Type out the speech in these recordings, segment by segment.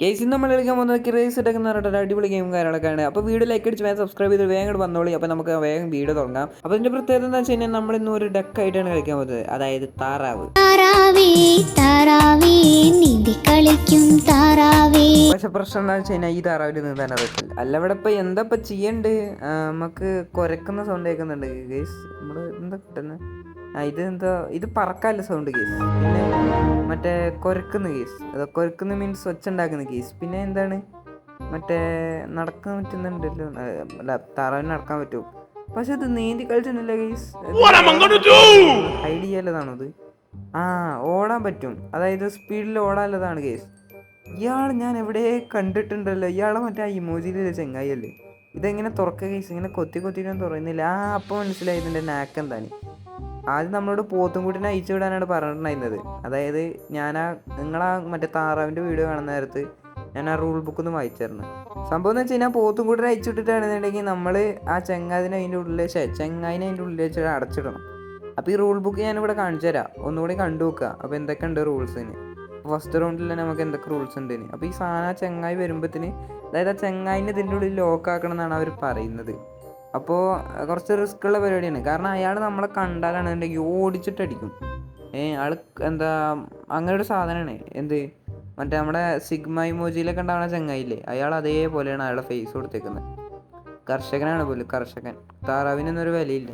കേസിൽ നമ്മൾ കളിക്കാൻ പോകുന്നത് ക്രേസ് ഇട്ടൊക്കെ എന്ന് പറഞ്ഞിട്ട് അടിപൊളി ഗെയിം കാര്യങ്ങളൊക്കെയാണ്. അപ്പോൾ വീഡിയോ ലൈക്ക് അടിച്ച് വേഗം സബ്സ്ക്രൈബ് ചെയ്ത് വേഗം വന്നോളി. അപ്പോൾ നമുക്ക് വേഗം വീഡിയോ തുടങ്ങാം. അപ്പോൾ അതിന്റെ പ്രത്യേകത എന്താ വെച്ച് കഴിഞ്ഞാൽ നമ്മൾ ഇന്ന് ഒരു ഡക്ക് ഡക്കായിട്ടാണ് കളിക്കാൻ പോകുന്നത്. അതായത് താറാവ്. പക്ഷെ പ്രശ്നം എന്താ വെച്ച് കഴിഞ്ഞാൽ ഈ താറാവിൽ നീന്താൻ അറിയത്തില്ല അല്ല ഇവിടെ ഇപ്പം എന്താ ഇപ്പം ചെയ്യണ്ട്? നമുക്ക് കുരക്കുന്ന സൗണ്ട് കേൾക്കുന്നുണ്ട്. ഗെയ്സ് നമ്മൾ എന്താ കിട്ടുന്നത് ഇത് എന്താ ഇത് പറക്കാല്ല സൗണ്ട് കേസ് പിന്നെ മറ്റേ കൊരക്കുന്ന കേസ് അത് കൊരക്കുന്ന മീൻസ് ഒച്ച ഉണ്ടാക്കുന്ന കേസ് പിന്നെ എന്താണ്? മറ്റേ നടക്കാൻ പറ്റുന്നുണ്ടല്ലോ. അല്ല താറാവിന് നടക്കാൻ പറ്റും പക്ഷെ ഇത് നീന്തി കളിച്ചിട്ടില്ല കേസ് ഹൈഡ് ചെയ്യാലതാണോ ഇത്? ആ ഓടാൻ പറ്റും. അതായത് സ്പീഡിൽ ഓടാനുള്ളതാണ് കേസ് ഇയാൾ ഞാൻ എവിടെ കണ്ടിട്ടുണ്ടല്ലോ? ഇയാളെ മറ്റേ ആ ഇമോജിയിലെ ചെങ്ങായി അല്ലേ ഇതെങ്ങനെ തുറക്ക കേസ് ഇങ്ങനെ കൊത്തി കൊത്തിയിട്ടൊന്നും തുറയുന്നില്ല ആ അപ്പം മനസ്സിലായി ഇതിന്റെ നാക്ക് എന്താണ്. ആദ്യം നമ്മളോട് പോത്തും കൂട്ടിനെ അയച്ചു വിടാനാണ് പറഞ്ഞിട്ടുണ്ടായിരുന്നത്. അതായത് ഞാൻ ആ നിങ്ങളാ മറ്റേ താറാവിന്റെ വീഡിയോ കാണുന്ന നേരത്ത് ഞാൻ ആ റൂൾ ബുക്ക് ഒന്ന് വായിച്ചായിരുന്നു. സംഭവം എന്ന് വെച്ച് കഴിഞ്ഞാൽ പോത്തും കൂട്ടിനെ അയച്ചു വിട്ടിട്ടാണെന്നുണ്ടെങ്കിൽ നമ്മൾ ആ ചെങ്ങാതിനെ അതിന്റെ ഉള്ളിൽ ചെങ്ങായിനെ അതിന്റെ ഉള്ളിൽ വെച്ചിട്ട് അടച്ചിടണം. അപ്പോൾ ഈ റൂൾ ബുക്ക് ഞാനിവിടെ കാണിച്ചു തരാം. ഒന്നുകൂടി കണ്ടു നോക്കുക അപ്പോൾ എന്തൊക്കെയുണ്ട് റൂൾസിന് ഫസ്റ്റ് റൗണ്ടിൽ തന്നെ നമുക്ക് എന്തൊക്കെ റൂൾസ് ഉണ്ട് അപ്പോൾ ഈ സാധനം ആ ചെങ്ങായി വരുമ്പോഴത്തേന് അതായത് ആ ചെങ്ങായിനെ ഇതിന്റെ ഉള്ളിൽ ലോക്ക് ആക്കണം എന്നാണ് അവർ പറയുന്നത്. അപ്പോൾ കുറച്ച് റിസ്ക് ഉള്ള പരിപാടിയാണ്. കാരണം അയാൾ നമ്മളെ കണ്ടാലാണെന്നുണ്ടെങ്കിൽ ഓടിച്ചിട്ടടിക്കും. ഏ ആൾ എന്താ അങ്ങനെ ഒരു സാധനമാണ് എന്ത് മറ്റേ നമ്മുടെ സിഗ്മ ഇമോജിയിലൊക്കെ ഉണ്ടാവുന്ന ചങ്ങായില്ലേ അയാൾ അതേപോലെയാണ് അയാളുടെ ഫേസ് കൊടുത്തേക്കുന്നത് കർഷകനാണ് പോലും കർഷകൻ. താറാവിനൊന്നും ഒരു വിലയില്ല.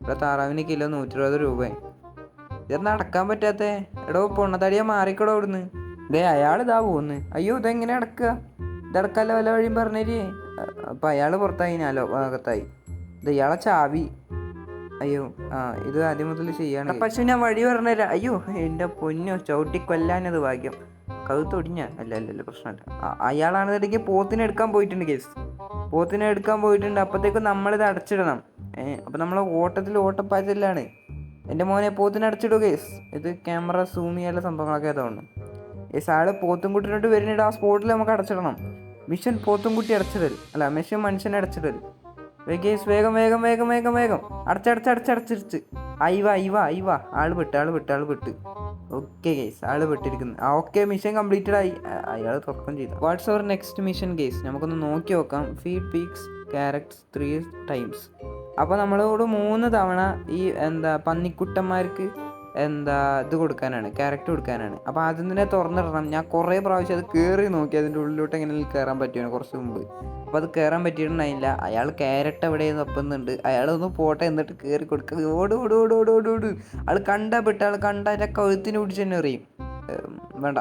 ഇവിടെ താറാവിന് കിലോ നൂറ്റി ഇരുപത് രൂപ ഇത് നടക്കാൻ പറ്റാത്ത? എടോ പൊണ്ണത്തടിയാ മാറിക്കടോ അവിടുന്ന്. ഇതേ അയാൾ ഇതാ പോകുന്നു അയ്യോ ഇതെങ്ങനെ അടക്കുക ഇതടക്കല്ല വല്ല വഴിയും പറഞ്ഞേരി. അപ്പൊ അയാൾ പുറത്തായി ഞാനോ ഭാഗത്തായി ഇത് ഇയാളെ ചാവി. അയ്യോ ആ ഇത് ആദ്യം മുതൽ ചെയ്യാണ് പക്ഷെ ഞാൻ വഴി പറഞ്ഞുതരാം അയ്യോ എന്റെ പൊന്നോ ചവിട്ടി കൊല്ലാനത് ഭാഗ്യം കഴുത്തൊടിഞ്ഞ അല്ല അല്ല അല്ല പ്രശ്നമല്ല അയാളാണെന്നുണ്ടെങ്കിൽ പോത്തിനെ എടുക്കാൻ പോയിട്ടുണ്ട് കേസ് പോത്തിനെ എടുക്കാൻ പോയിട്ടുണ്ട്. അപ്പോഴത്തേക്കും നമ്മളിത് അടച്ചിടണം. ഏഹ് അപ്പം നമ്മൾ ഓട്ടത്തിൽ ഓട്ടപ്പാച്ചിലാണ്. എന്റെ മോനെ പോത്തിനെ അടച്ചിടുക കേസ് ഇത് ക്യാമറ സൂം ചെയ്യാനുള്ള സംഭവങ്ങളൊക്കെ തോന്നുന്നു ഏസ് ആൾ പോത്തും കുട്ടിനോട്ട് വരുന്നുണ്ട് ആ സ്പോട്ടിൽ നമുക്ക് അടച്ചിടണം. മിഷൻ പോത്തും കുട്ടി അടച്ചിടൽ അല്ല മിഷൻ മനുഷ്യനെ അടച്ചിടൽ വേഗേസ് വേഗം വേഗം വേഗം വേഗം വേഗം. അടച്ചടച്ച് അടച്ചടച്ചിരിച്ച് അയവ അയവ അയവ. ആൾ വിട്ട് ആൾ വിട്ട് ആൾ വിട്ട് ഓക്കെ കേസ് ആൾ വിട്ടിരിക്കുന്നു ആ ഓക്കെ മിഷൻ കംപ്ലീറ്റഡ് ആയി. അയാൾ തുറക്കം ചെയ്തു. What's our next mission case നമുക്കൊന്ന് നോക്കി നോക്കാം. Feed peaks characters three times അപ്പോൾ നമ്മളോട് മൂന്ന് തവണ ഈ എന്താ പന്നിക്കുട്ടന്മാർക്ക് എന്താ ഇത് കൊടുക്കാനാണ് ക്യാരക്ടർ കൊടുക്കാനാണ്. അപ്പോൾ ആദ്യം തന്നെ തുറന്നിടണം. ഞാൻ കുറേ പ്രാവശ്യം അത് കയറി നോക്കി. അതിന്റെ ഉള്ളിലോട്ട് എങ്ങനെ കയറാൻ പറ്റുമോ കുറച്ച് മുമ്പ്. അപ്പോൾ അത് കയറാൻ പറ്റിയിട്ടുണ്ടായില്ല. അയാൾ ക്യാരറ്റ് എവിടെ തപ്പുന്നുണ്ട് അയാളൊന്ന് പോട്ടെ എന്നിട്ട് കയറി കൊടുക്കുക ഓട് ഓട് ഓട് ഓട് ഓട് ഓട്. ആൾ കണ്ട പെട്ട് ആൾ കണ്ട അതിന്റെ കഴുത്തിന് പിടിച്ച് തന്നെ എറിയും. വേണ്ട.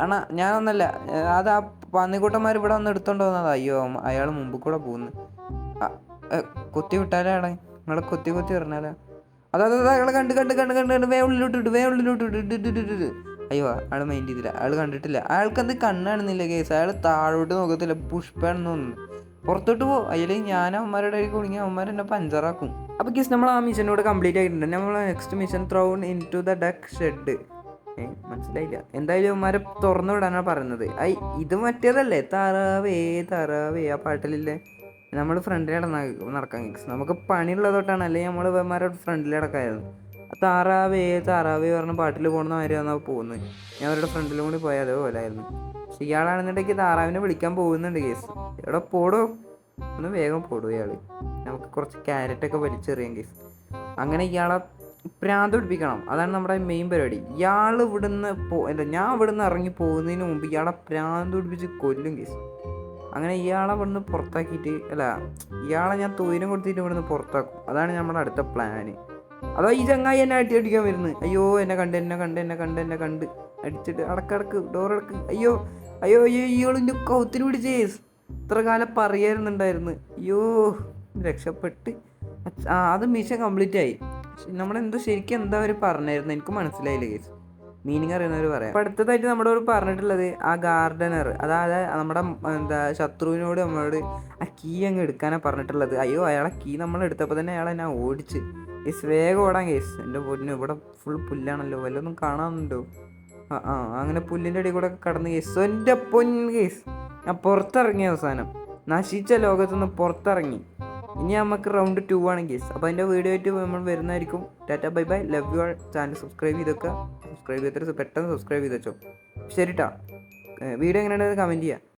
ആണാ ഞാനൊന്നല്ല. അത് ആ പന്നിക്കൂട്ടന്മാർ ഇവിടെ വന്ന് എടുത്തോണ്ട് അയ്യോ അയാൾ മുമ്പ് കൂടെ പോകുന്നു കൊത്തി വിട്ടാലേ കുത്തി നിങ്ങളെ കുത്തി കുത്തി പറഞ്ഞാലാ അതാ അയാൾ കണ്ട് കണ്ട് കണ്ട് കണ്ട് കണ്ട് വേ ഉള്ളിലോട്ട് വേ ഉള്ളിലോട്ട്. അയ്യോ ആൾ മൈൻഡ് ചെയ്തില്ല. അയാൾ കണ്ടിട്ടില്ല. അയാൾക്ക് അത് കണ്ണാണെന്നില്ല കേസ്. അയാൾ താഴോട്ട് നോക്കത്തില്ല. പുഷ്പാണെന്ന് തോന്നുന്നു. പുറത്തോട്ട് പോ. അതിൽ ഞാൻ അവന്മാരുടെ അടി കുടുങ്ങി അവന്മാർ എന്നെ പഞ്ചറാക്കും. അപ്പോൾ കേസ് നമ്മൾ ആ മിഷനോട് കംപ്ലീറ്റ് ആയിട്ടുണ്ട്. നമ്മൾ next mission thrown into the duck shed മനസ്സിലായില്ല. എന്തായാലും അവന്മാരെ തുറന്നു വിടാനാണ് പറയുന്നത്. ഐ ഇത് മറ്റേതല്ലേ? താറാവേ താറാവേ. ആ പാട്ടിലില്ലേ? നമ്മൾ ഫ്രണ്ടിൽ നടക്കാൻ കിക്സ് നമുക്ക് പണിയുള്ളതോട്ടാണ്. അല്ലെങ്കിൽ നമ്മൾ ഇവന്മാരുടെ ഫ്രണ്ടിൽ നടക്കായിരുന്നു താറാവേ താറാവേ പറഞ്ഞ പാട്ടിൽ പോകുന്ന മാതിരിയാണ് പോകുന്നത് ഞാൻ അവരുടെ ഫ്രണ്ടിലും കൂടി പോയാൽ അതേപോലെ ആയിരുന്നു. പക്ഷെ ഇയാളാണെന്നുണ്ടെങ്കിൽ താറാവിനെ വിളിക്കാൻ പോകുന്നുണ്ട് കേസ് എവിടെ പോടോ. ഒന്ന് വേഗം പോടും ഇയാൾ നമുക്ക് കുറച്ച് ക്യാരറ്റൊക്കെ വലിച്ചെറിയാം കേസ് അങ്ങനെ ഇയാളെ പ്രാന്ത് പിടിപ്പിക്കണം. അതാണ് നമ്മുടെ മെയിൻ പരിപാടി. ഇയാൾ ഇവിടുന്ന് പോ എന്താ ഞാൻ ഇവിടുന്ന് ഇറങ്ങി പോകുന്നതിന് മുമ്പ് ഇയാളെ പ്രാന്ത് പിടിപ്പിച്ച് കൊല്ലും കേസ് അങ്ങനെ ഇയാളെ ഇവിടുന്ന് പുറത്താക്കിയിട്ട് അല്ല ഇയാളെ ഞാൻ തൊയിലും കൊടുത്തിട്ട് ഇവിടുന്ന് പുറത്താക്കും. അതാണ് നമ്മുടെ അടുത്ത പ്ലാന് അതോ ഈ ചങ്ങായി എന്നെ അടി അടിക്കാൻ വരുന്നത് അയ്യോ എന്നെ കണ്ട് എന്നെ കണ്ട് എന്നെ കണ്ട് എന്നെ കണ്ട്. അടിച്ചിട്ട് അടക്കടക്ക് ഡോറടക്ക് അയ്യോ അയ്യോ അയ്യോ ഇയാളിന്റെ കൗത്തിന് പിടിച്ചേ. ഇത്ര കാലം പറയായിരുന്നുണ്ടായിരുന്നു അയ്യോ രക്ഷപ്പെട്ട്. ആ അത് മിഷൻ കംപ്ലീറ്റ് ആയി. നമ്മളെന്തോ ശരിക്കും എന്താ അവർ പറഞ്ഞായിരുന്നു? എനിക്ക് മനസ്സിലായില്ല കേസ് മീനിങ് അറിയുന്നവർ പറയാം. അപ്പോൾ അടുത്തതായിട്ട് നമ്മളോട് പറഞ്ഞിട്ടുള്ളത് ആ ഗാർഡനർ അതായത് നമ്മുടെ എന്താ ശത്രുവിനോട് നമ്മളോട് ആ കീ അങ്ങ് എടുക്കാനാണ് പറഞ്ഞിട്ടുള്ളത്. അയ്യോ അയാളെ കീ നമ്മൾ എടുത്തപ്പോൾ തന്നെ അയാൾ ഓടിച്ച്. ഈസ് വേഗം ഓടാൻ കേസ് എന്റെ പൊന്നു ഇവിടെ ഫുൾ പുല്ലാണല്ലോ. വല്ലതൊന്നും കാണാനുണ്ടോ? ആ ആ അങ്ങനെ പുല്ലിന്റെ അടി കൂടെ കടന്ന് കേസ് എന്റെ പൊന്ന് കേസ് ഞാൻ പുറത്തിറങ്ങി അവസാനം. നശിച്ച ലോകത്തുനിന്ന് പുറത്തിറങ്ങി. ഇനി നമുക്ക് റൗണ്ട് ടു ആണ് കേസ് അപ്പോൾ അതിന്റെ വീഡിയോ ആയിട്ട് നമ്മൾ വരുന്നതായിരിക്കും. Tata bye bye love you all channel subscribe ചെയ്തൊക്കെ. സബ്സ്ക്രൈബ് ചെയ്തിട്ട് പെട്ടെന്ന് സബ്സ്ക്രൈബ് ചെയ്ത് വെച്ചോ. ശരി ട്ടാ വീഡിയോ എങ്ങനെയുണ്ടെന്ന് കമന്റ് ചെയ്യുക